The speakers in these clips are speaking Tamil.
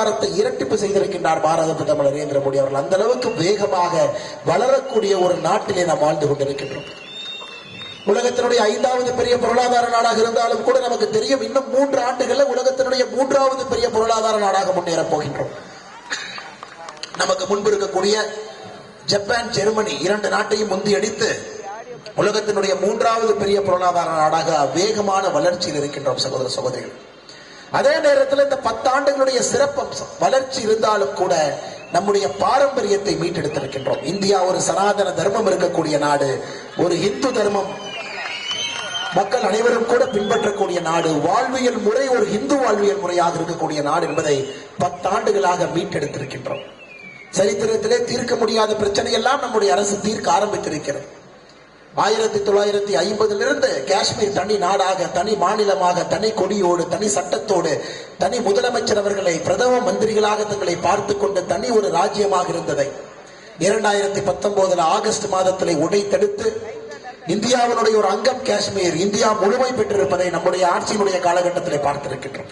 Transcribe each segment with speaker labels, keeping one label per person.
Speaker 1: பொருளாதாரத்தை இரட்டிப்பு செய்திருக்கின்றார் பாரத பிரதமர் நரேந்திர மோடி அவர்கள். அந்த அளவுக்கு வேகமாக வளரக்கூடிய ஒரு நாட்டிலே நாம் வாழ்ந்து கொண்டிருக்கின்றோம். உலகத்தினுடைய ஐந்தாவது பெரிய பொருளாதார நாடாக இருந்தாலும் கூட நமக்கு தெரியும் இன்னும் மூன்று ஆண்டுகள்ல உலகத்தினுடைய மூன்றாவது பெரிய பொருளாதார நாடாக முன்னேறப் போகின்றோம். நமக்கு முன்பு இருக்கக்கூடிய ஜப்பான் ஜெர்மனி இரண்டு நாட்டையும் முந்தியடித்து உலகத்தினுடைய மூன்றாவது பெரிய பொருளாதார நாடாக வேகமான வளர்ச்சியில் இருக்கின்றோம் சகோதர சகோதரிகள். அதே நேரத்தில் இந்த பத்தாண்டுகளுடைய சிறப்பம்சம் வளர்ச்சி இருந்தாலும் கூட நம்முடைய பாரம்பரியத்தை மீட்டெடுத்திருக்கின்றோம். இந்தியா ஒரு சனாதன தர்மம் இருக்கக்கூடிய நாடு ஒரு இந்து தர்மம். மக்கள் அனைவரும் கூட பின்பற்றக்கூடிய நாடு வாழ்வியல் முறை ஒரு இந்து வாழ்வியல் முறையாக இருக்கக்கூடிய நாடு என்பதை பத்தாண்டுகளாக மீட்டெடுத்திருக்கின்றோம். சரித்திரத்திலே தீர்க்க முடியாத பிரச்சனை எல்லாம் நம்முடைய அரசு தீர்க்க ஆரம்பித்திருக்கிறது. ஆயிரத்தி தொள்ளாயிரத்தி ஐம்பதிலிருந்து காஷ்மீர் தனி நாடாக தனி மாநிலமாக தனி கொடியோடு தனி சட்டத்தோடு தனி முதலமைச்சர் அவர்களை பிரதம மந்திரிகளாக தங்களை பார்த்து கொண்டு தனி ஒரு ராஜ்யமாக இருந்ததை இரண்டாயிரத்தி பத்தொன்பதுல ஆகஸ்ட் மாதத்திலே உடைத்தெடுத்து இந்தியாவினுடைய ஒரு அங்கம் காஷ்மீர் இந்தியா முழுமை பெற்றிருப்பதை நம்முடைய ஆட்சியினுடைய காலகட்டத்திலே பார்த்திருக்கின்றோம்.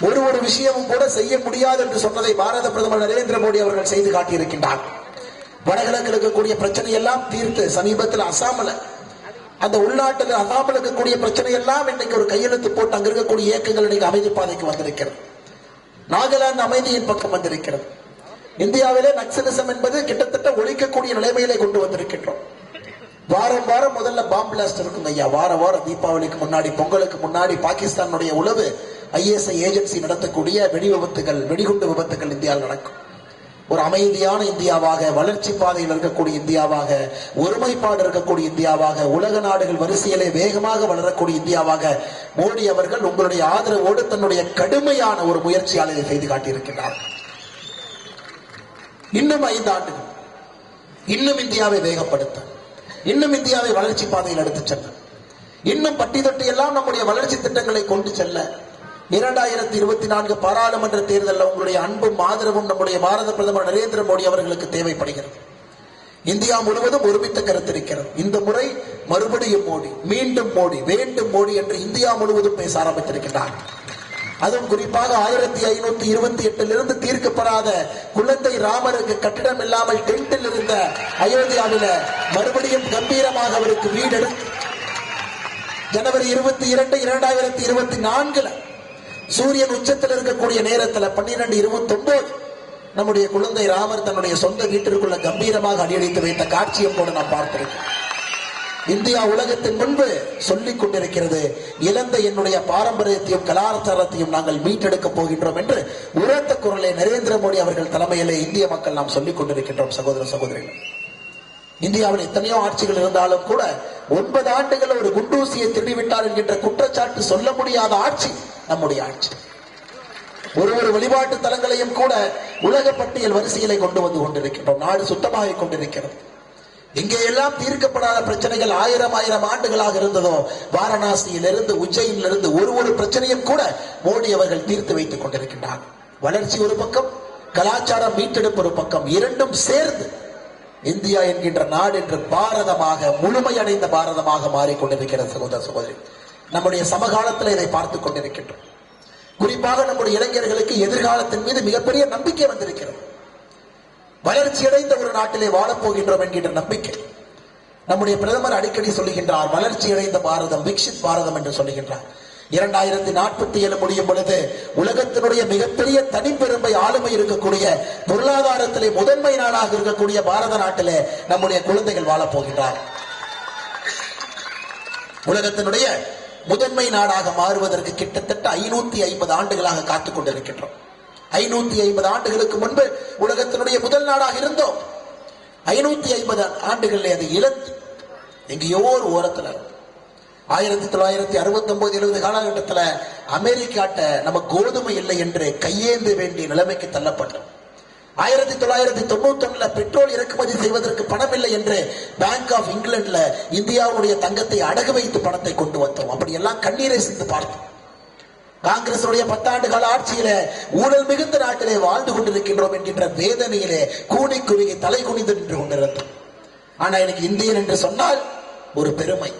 Speaker 1: ஒரு ஒரு விஷயமும் கூட செய்ய முடியாது என்று சொன்னதை பாரத பிரதமர் நரேந்திர மோடி அவர்கள் செய்து காட்டியிருக்கின்றார். வடகிழக்கில் இருக்கக்கூடிய பிரச்சனை எல்லாம் தீர்த்து சமீபத்தில் அசாமில் அந்த உள்நாட்டில் அசாமில் இருக்கக்கூடிய பிரச்சனை எல்லாம் இன்னைக்கு ஒரு கையெழுத்து போட்டு அங்க இருக்கக்கூடிய இயக்கங்கள் இன்னைக்கு அமைதி பாதைக்கு வந்திருக்கிறது. நாகாலாந்து அமைதியின் பக்கம் வந்திருக்கிறது. இந்தியாவிலே நக்சலிசம் என்பது கிட்டத்தட்ட ஒழிக்கக்கூடிய நிலைமையிலே கொண்டு வந்திருக்கின்றோம். வாரம் வாரம் முதல்ல பாம் பிளாஸ்ட் இருக்கும் ஐயா. வார வாரம் தீபாவளிக்கு முன்னாடி பொங்கலுக்கு முன்னாடி பாகிஸ்தானுடைய உளவு ஐஎஸ்ஐ ஏஜென்சி நடத்தக்கூடிய வெடி விபத்துகள் வெடிகுண்டு விபத்துகள் இந்தியாவில் நடக்கும். ஒரு அமைதியான இந்தியாவாக வளர்ச்சி பாதையில் இருக்கக்கூடிய இந்தியாவாக ஒருமைப்பாடு இருக்கக்கூடிய இந்தியாவாக உலக நாடுகள் வரிசையிலே வேகமாக வளரக்கூடிய இந்தியாவாக மோடி அவர்கள் உங்களுடைய ஆதரவோடு தன்னுடைய கடுமையான ஒரு முயற்சியால் இதை செய்து காட்டியிருக்கிறார் இன்னும் ஐந்து ஆண்டுகள். இன்னும் இந்தியாவை வேகப்படுத்த. இன்னும் இந்தியாவை வளர்ச்சி பாதையில் எடுத்துச் செல்ல. இன்னும் பட்டி தொட்டி எல்லாம் நம்முடைய வளர்ச்சி திட்டங்களை கொண்டு செல்ல. இரண்டாயிரத்தி இருபத்தி நான்கு பாராளுமன்ற தேர்தலில் உங்களுடைய அன்பும் ஆதரவும் நம்முடைய பாரத பிரதமர் நரேந்திர மோடி அவர்களுக்கு தேவைப்படுகிறது. இந்தியா முழுவதும் ஒருமித்த கருத்து இருக்கிறது. இந்த முறை மறுபடியும் மோடி மீண்டும் மோடி வேண்டும் மோடி என்று இந்தியா முழுவதும் பேச ஆரம்பித்திருக்கிறார் அதுவும் குறிப்பாக ஆயிரத்தி ஐநூத்தி இருபத்தி எட்டிலிருந்து தீர்க்கப்படாத குழந்தை ராமருக்கு கட்டிடம் இல்லாமல் டென்ட்டில் இருந்த அயோத்தியாவில மறுபடியும் கம்பீரமாக அவருக்கு வீடு ஜனவரி இருபத்தி இரண்டு இரண்டாயிரத்தி இருபத்தி நான்குல சூரியன் உச்சத்தில் இருக்கக்கூடிய நேரத்துல பன்னிரண்டு இருபத்தி ஒன்பது நம்முடைய குழந்தை ராமர் தன்னுடைய சொந்த வீட்டிற்குள்ள கம்பீரமாக அடியடித்து வைத்த காட்சியை கூட நான் பார்த்திருக்கேன். இந்தியா உலகத்தின் முன்பு சொல்லிக் கொண்டிருக்கிறது இழந்த என்னுடைய பாரம்பரியத்தையும் கலாச்சாரத்தையும் நாங்கள் மீட்டெடுக்க போகின்றோம் என்று உரத்த குரலை நரேந்திர மோடி அவர்கள் தலைமையிலே இந்திய மக்கள் நாம் சொல்லிக் கொண்டிருக்கின்றோம் சகோதர சகோதரிகள். இந்தியாவில் எத்தனையோ ஆட்சிகள் இருந்தாலும் கூட ஒன்பது ஆண்டுகள் ஒரு குண்டூசியை திருடிவிட்டார் என்கின்ற குற்றச்சாட்டு சொல்ல முடியாத ஆட்சி நம்முடைய ஆட்சி. ஒரு ஒரு வழிபாட்டு தலங்களையும் கூட உலக பட்டியல் வரிசையிலே கொண்டு வந்து கொண்டிருக்கின்றோம். நாடு சுத்தமாக கொண்டிருக்கிறது. இங்கே எல்லாம் தீர்க்கப்படாத பிரச்சனைகள் ஆயிரம் ஆயிரம் ஆண்டுகளாக இருந்ததோ வாரணாசியிலிருந்து உஜ்ஜயினிலிருந்து ஒரு ஒரு பிரச்சனையும் கூட மோடி அவர்கள் தீர்த்து வைத்துக் கொண்டிருக்கின்றார். வளர்ச்சி ஒரு பக்கம் கலாச்சாரம் மீட்டெடுப்பு ஒரு பக்கம் இரண்டும் சேர்ந்து இந்தியா என்கின்ற நாடு என்று பாரதமாக முழுமையடைந்த பாரதமாக மாறிக்கொண்டிருக்கிறது சகோதர சகோதரி. நம்முடைய சமகாலத்தில் இதை பார்த்துக் கொண்டிருக்கின்றோம். குறிப்பாக நம்முடைய இளைஞர்களுக்கு எதிர்காலத்தின் மீது மிகப்பெரிய நம்பிக்கை வந்திருக்கிறது. வளர்ச்சியடைந்த ஒரு நாட்டிலே வாழப்போகின்றோம் என்கின்ற நம்பிக்கை. நம்முடைய பிரதமர் அடிக்கடி சொல்லுகின்றார் வளர்ச்சியடைந்த பாரதம் விக்ஷித் பாரதம் என்று சொல்லுகின்றார். இரண்டாயிரத்தி நாற்பத்தி ஏழு முடியும் பொழுது உலகத்தினுடைய மிகப்பெரிய தனிப்பெருமை ஆளுமை இருக்கக்கூடிய பொருளாதாரத்திலே முதன்மை நாடாக இருக்கக்கூடிய பாரத நாட்டிலே நம்முடைய குழந்தைகள் வாழப் போகின்றார் உலகத்தினுடைய முதன்மை நாடாக மாறுவதற்கு கிட்டத்தட்ட ஐநூத்தி ஐம்பது ஆண்டுகளாக காத்துக் கொண்டிருக்கின்றோம். ஐநூத்தி ஐம்பது ஆண்டுகளுக்கு முன்பு உலகத்தினுடைய முதல் நாடாக இருந்தோம். ஐநூத்தி ஐம்பது ஆண்டுகளில் அதை இழந்து எங்கேயோ ஒரு ஓரத்துல ஆயிரத்தி தொள்ளாயிரத்தி அறுபத்தி ஒன்பது எழுபது காலகட்டத்தில் அமெரிக்காட்ட நம்ம கோதுமை இல்லை என்று கையேந்த வேண்டிய நிலைமைக்கு தள்ளப்பட்டோம். ஆயிரத்தி தொள்ளாயிரத்தி தொண்ணூத்தி ஒண்ணுல பெட்ரோல் இறக்குமதி செய்வதற்கு பணம் இல்லை என்று பேங்க் ஆஃப் இங்கிலாந்துல இந்தியாவுடைய தங்கத்தை அடகு வைத்து பணத்தை கொண்டு வந்தோம். அப்படி எல்லாம் கண்ணீரை சிந்து பார்த்தோம். காங்கிரசுடைய பத்தாண்டு கால ஆட்சியில ஊழல் மிகுந்த நாட்டிலே வாழ்ந்து கொண்டிருக்கின்றோம் என்கின்ற வேதனையிலே கூடி குறுகி தலை குனிந்து நின்று கொண்டிருந்தோம். ஆனா எனக்கு இந்தியன் என்று சொன்னால் ஒரு பெருமை.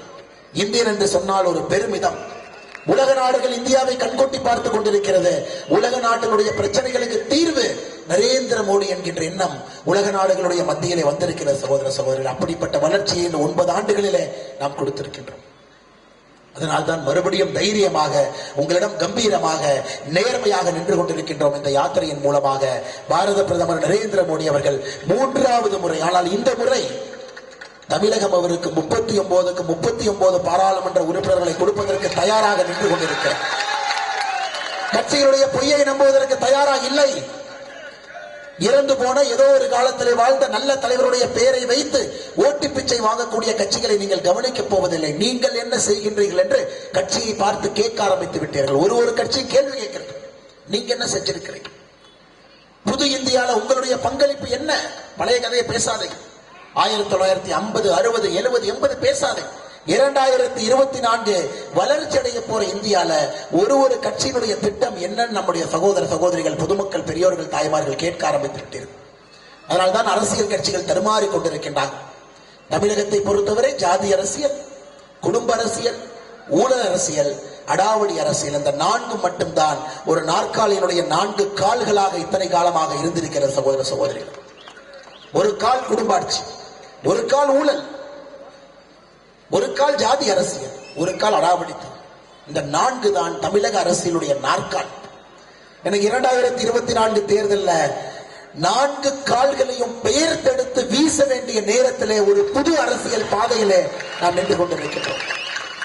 Speaker 1: இந்தியன் என்று சொன்னால் ஒரு பெருமிதம். உலக நாடுகள் இந்தியாவை கண்கொட்டி பார்த்துக் கொண்டிருக்கிறது. உலக நாட்டினுடைய பிரச்சனைகளுக்கு தீர்வு நரேந்திர மோடி என்கின்ற எண்ணம் உலக நாடுகளுடைய மத்தியிலே வந்திருக்கிற சகோதர சகோதரர் அப்படிப்பட்ட வளர்ச்சியை இந்த ஒன்பது ஆண்டுகளிலே நாம் கொடுத்திருக்கின்றோம். அதனால்தான் மறுபடியும் தைரியமாக உங்களிடம் கம்பீரமாக நேர்மையாக நின்று கொண்டிருக்கின்றோம் இந்த யாத்திரையின் மூலமாக. பாரத பிரதமர் நரேந்திர மோடி அவர்கள் மூன்றாவது முறை ஆனால் இந்த முறை தமிழகம் அவருக்கு முப்பத்தி ஒன்பதுக்கு முப்பத்தி ஒன்பது பாராளுமன்ற உறுப்பினர்களை கொடுப்பதற்கு தயாராக நின்று கொண்டிருக்கிறார். கட்சிகளுடைய பொய்யை நம்புவதற்கு தயாராக இல்லை. இறந்து போன ஏதோ ஒரு காலத்திலே வாழ்ந்த நல்ல தலைவருடைய பெயரை வைத்து ஓட்டு பிச்சை வாங்கக்கூடிய கட்சிகளை நீங்கள் கவனிக்கப் போவதில்லை. நீங்கள் என்ன செய்கின்றீர்கள் என்று கட்சியை பார்த்து கேட்க ஆரம்பித்து விட்டீர்கள். ஒரு ஒரு கட்சி கேள்வி கேட்கிறது. நீங்க என்ன செஞ்சிருக்கிறீங்க? புது இந்தியால உங்களுடைய பங்களிப்பு என்ன? பழைய கதையை பேசாதீங்க. ஆயிரத்தி தொள்ளாயிரத்தி ஐம்பது அறுபது எழுபது எண்பது பேசாதே இரண்டாயிரத்தி இருபத்தி நான்கு வளர்ச்சி அடைய போற இந்தியால ஒரு ஒரு கட்சியினுடைய திட்டம் என்னன்னு நம்முடைய சகோதர சகோதரிகள் பொதுமக்கள் பெரியோர்கள் தாய்மார்கள் கேட்க ஆரம்பித்து விட்டீர்கள் அதனால்தான் அரசியல் கட்சிகள் தருமாறி கொண்டிருக்கின்றார்கள் தமிழகத்தை பொறுத்தவரை ஜாதி அரசியல் குடும்ப அரசியல் ஊழல் அரசியல் அடாவடி அரசியல் அந்த நான்கு மட்டும்தான் ஒரு நாற்காலியினுடைய நான்கு கால்களாக இத்தனை காலமாக இருந்திருக்கிற சகோதர சகோதரிகள். ஒரு கால் குடும்ப ஆட்சி ஒரு கால் ஊழல் ஒரு கால் ஜாதி அரசியல் ஒரு கால் அடாவடித்தல். இந்த நான்கு தான் தமிழக அரசியலுடைய நாற்கால். எனக்கு இரண்டாயிரத்தி இருபத்தி நான்கு தேர்தல்ல நான்கு கால்களையும் பெயர்த்தெடுத்து வீச வேண்டிய நேரத்திலே ஒரு புது அரசியல் பாதையிலே நாம் நின்று கொண்டிருக்கின்றோம்.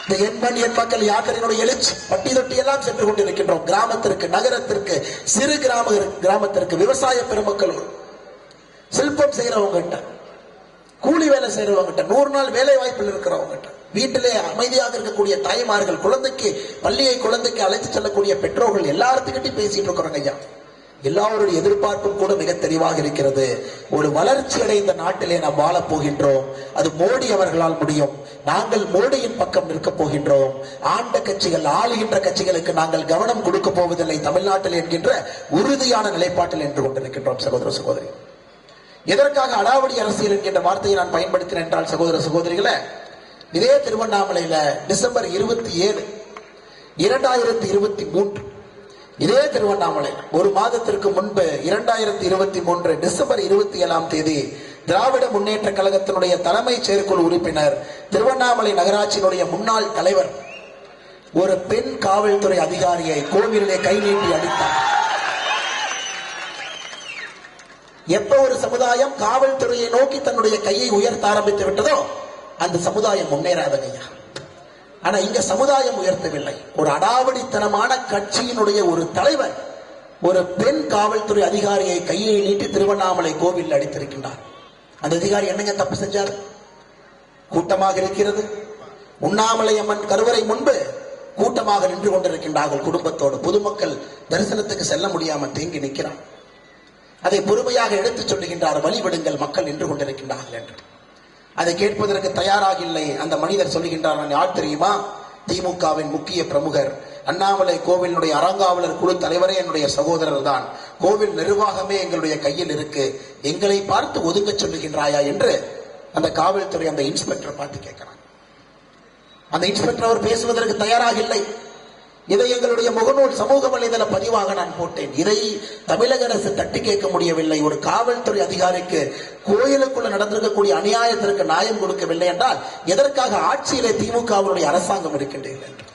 Speaker 1: இந்த எண்மண் எண் மக்கள் யாத்திரையினுடைய எழுச்சி பட்டி தொட்டி எல்லாம் சென்று கொண்டிருக்கின்றோம். கிராமத்திற்கு நகரத்திற்கு சிறு கிராம கிராமத்திற்கு விவசாய பெருமக்களோடு. சிற்பம் செய்யறவங்க கூலி வேலை செய்யறவங்க நூறு நாள் வேலை வாய்ப்பில் இருக்கிறவங்க வீட்டிலே அமைதியாக இருக்கக்கூடிய தாய்மார்கள் குழந்தைக்கு பள்ளியை குழந்தைக்கு அழைத்து செல்லக்கூடிய பெற்றோர்கள் எல்லாத்துக்கிட்டையும் பேசிட்டு இருக்கிறோங்க ஐயா. எல்லாருடைய எதிர்பார்ப்பும் கூட மிக தெளிவாக இருக்கிறது. ஒரு வளர்ச்சி அடைந்த நாட்டிலே நாம் வாழப் போகின்றோம். அது மோடி அவர்களால் முடியும். நாங்கள் மோடியின் பக்கம் நிற்க போகின்றோம். ஆண்ட கட்சிகள் ஆளுகின்ற கட்சிகளுக்கு நாங்கள் கவனம் கொடுக்க போவதில்லை தமிழ்நாட்டில் என்கின்ற உறுதியான நிலைப்பாட்டில் என்று கொண்டிருக்கின்றோம் சகோதர சகோதரி. எதற்காக அடாவடி அரசியல் என்கின்ற வார்த்தையை நான் பயன்படுத்தினேன் என்றால் சகோதர சகோதரிகளை இதே திருவண்ணாமலையில டிசம்பர் இருபத்தி ஏழு இரண்டாயிரத்தி இருபத்தி மூன்று இதே திருவண்ணாமலை ஒரு மாதத்திற்கு முன்பு இரண்டாயிரத்தி இருபத்தி மூன்று டிசம்பர் இருபத்தி ஏழாம் தேதி திராவிட முன்னேற்ற கழகத்தினுடைய தலைமை செயற்குழு உறுப்பினர் திருவண்ணாமலை நகராட்சியினுடைய முன்னாள் தலைவர் ஒரு பெண் காவல்துறை அதிகாரியை கோவிலே கை நீட்டி அடித்தார். எப்ப ஒரு சமுதாயம் காவல்துறையை நோக்கி தன்னுடைய கையை உயர்த்த ஆரம்பித்து விட்டதோ அந்த சமுதாயம் முன்னேறாதங்கய்யா ஆனா இங்க சமுதாயம் உயர்த்தவில்லை. ஒரு அடாவடித்தனமான கட்சியினுடைய ஒரு தலைவர் ஒரு பெண் காவல்துறை அதிகாரியை கையை நீட்டி திருவண்ணாமலை கோவில் அடித்திருக்கின்றார். அந்த அதிகாரி என்னங்க தப்பு செஞ்சார்? கூட்டமாக இருக்கிறது. உண்ணாமலை அம்மன் கருவறை முன்பு கூட்டமாக நின்று கொண்டிருக்கின்றார்கள் குடும்பத்தோடு. பொதுமக்கள் தரிசனத்துக்கு செல்ல முடியாமல் தேங்கி நிற்கிறான் அதை பொறுமையாக எடுத்துச் சொல்லுகின்றார் வழிவிடுங்கள் மக்கள் நின்று கொண்டிருக்கின்றார்கள் என்று. அதை கேட்பதற்கு தயாராக இல்லை அந்த மனிதர் சொல்லுகின்றார் நான் யார் தெரியுமா? திமுகவின் முக்கிய பிரமுகர். அண்ணாமலை கோவிலுடைய அறங்காவலர் குழு தலைவரே என்னுடைய சகோதரர் தான் கோவில் நிர்வாகமே எங்களுடைய கையில் இருக்கு. எங்களை பார்த்து ஒதுங்க சொல்லுகின்றாயா? என்று அந்த காவல்துறை அந்த இன்ஸ்பெக்டர் பார்த்து கேட்கிறான். அந்த இன்ஸ்பெக்டர் அவர் பேசுவதற்கு தயாராக இல்லை. இதை எங்களுடைய முகநூல் சமூக வலைதள பதிவாக நான் போட்டேன். இதை தமிழக அரசு தட்டி கேட்க முடியவில்லை. ஒரு காவல்துறை அதிகாரிக்கு கோயிலுக்குள்ள நடந்திருக்கக்கூடிய அநியாயத்திற்கு நியாயம் கொடுக்கவில்லை என்றால் எதற்காக ஆட்சியிலே திமுகவினுடைய அரசாங்கம் இருக்கின்றீர்கள் என்று.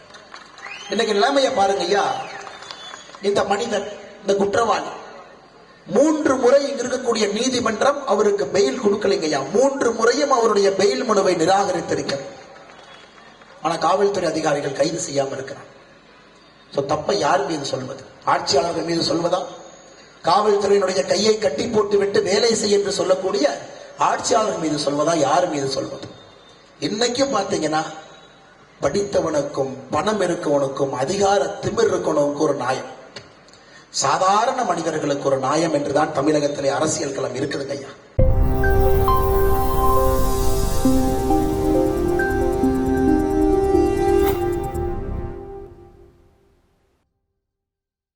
Speaker 1: இன்னைக்கு நிலைமையை பாருங்க ஐயா. இந்த மனிதன் இந்த குற்றவாளி மூன்று முறை இங்க இருக்கக்கூடிய நீதிமன்றம் அவருக்கு பெயில் கொடுக்கலைங்க ஐயா. மூன்று முறையும் அவருடைய பெயில் மனுவை நிராகரித்திருக்கிறது. ஆனா காவல்துறை அதிகாரிகள் கைது செய்யாம இருக்கிறார் ஸோ தப்பை யார் மீது சொல்வது? ஆட்சியாளர்கள் மீது சொல்வதா? காவல்துறையினுடைய கையை கட்டி போட்டு விட்டு வேலை செய்ய என்று சொல்லக்கூடிய ஆட்சியாளர் மீது சொல்வதா? யார் மீது சொல்வது? இன்னைக்கும் பார்த்தீங்கன்னா படித்தவனுக்கும் பணம் இருக்கவனுக்கும் அதிகார திமிர் இருக்கவனுக்கும் ஒரு நியாயம். சாதாரண மனிதர்களுக்கு ஒரு நியாயம் என்றுதான் தமிழகத்திலே அரசியல் களம் இருக்குதுங்க ஐயா.